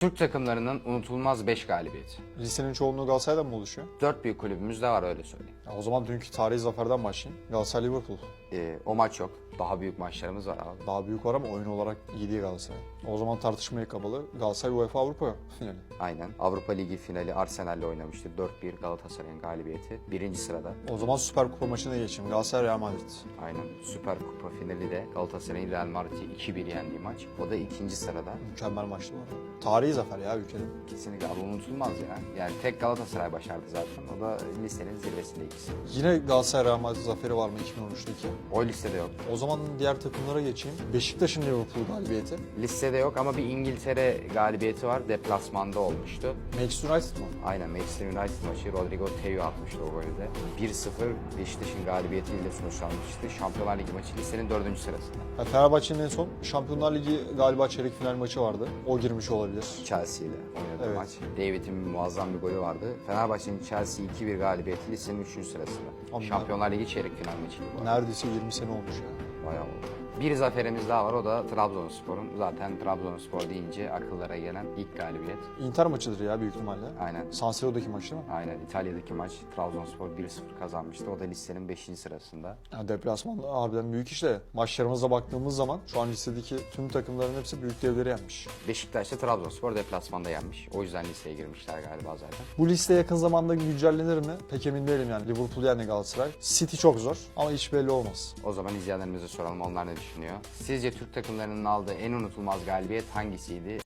Türk takımlarının unutulmaz 5 galibiyeti. Listenin çoğunluğu Galatasaray'dan mı oluşuyor? 4 büyük kulübümüz de var öyle söyleyeyim. Ya o zaman dünkü tarihi zaferden başlayayım. Galatasaray Liverpool. Ee, o maç yok. Daha büyük maçlarımız var abi. Daha büyük var ama oyun olarak iyi değil Galatasaray. O zaman tartışmaya kapalı. Galatasaray UEFA Avrupa finali. Aynen. Avrupa Ligi finali Arsenal'le oynamıştı. 4-1 Galatasaray'ın galibiyeti. Birinci sırada. O zaman Süper Kupa maçına geçeyim. Galatasaray Real Madrid. Aynen. Süper Kupa finali de Galatasaray'ın Real Madrid'i 2-1 yendiği maç. O da ikinci sırada. Mükemmel maçtı bu arada. Tarihi zafer ya ülkede. Kesinlikle abi unutulmaz ya. Yani tek Galatasaray başardı zaten. O da listenin zirvesinde ikisi. Yine Galatasaray Real Madrid zaferi var mı 2013'teki? O listede yok. O zaman diğer takımlara geçeyim. Beşiktaş'ın Liverpool galibiyeti. Listede yok ama bir İngiltere galibiyeti var. Deplasmanda olmuştu. Manchester United mı? Aynen Manchester United maçı Rodrigo Teo atmıştı o golü de. 1-0 Beşiktaş'ın galibiyetiyle sonuçlanmıştı. Şampiyonlar Ligi maçı listenin dördüncü sırasında. Ya Fenerbahçe'nin en son Şampiyonlar Ligi galiba çeyrek final maçı vardı. O girmiş olabilir. Chelsea ile oynadığı Evet. maç. David'in muazzam bir golü vardı. Fenerbahçe'nin Chelsea 2-1 galibiyeti listenin 3. sırasında. Ama- Şampiyonlar Ligi çeyrek final maçıydı arada. Neredeyse 20 sene olmuş ya. Bayağı oldu. Bir zaferimiz daha var o da Trabzonspor'un. Zaten Trabzonspor deyince akıllara gelen ilk galibiyet. Inter maçıdır ya büyük ihtimalle. Aynen. San Siro'daki maç değil mi? Aynen İtalya'daki maç Trabzonspor 1-0 kazanmıştı. O da listenin 5. sırasında. Ya deplasmanda harbiden büyük işte. Maçlarımıza baktığımız zaman şu an listedeki tüm takımların hepsi büyük devleri yenmiş. Beşiktaş'ta Trabzonspor deplasmanda yenmiş. O yüzden listeye girmişler galiba zaten. Bu liste yakın zamanda güncellenir mi? Pek emin değilim yani. Liverpool yani Galatasaray. City çok zor ama hiç belli olmaz. O zaman izleyenlerimize soralım onlar ne düşünüyor. Sizce Türk takımlarının aldığı en unutulmaz galibiyet hangisiydi?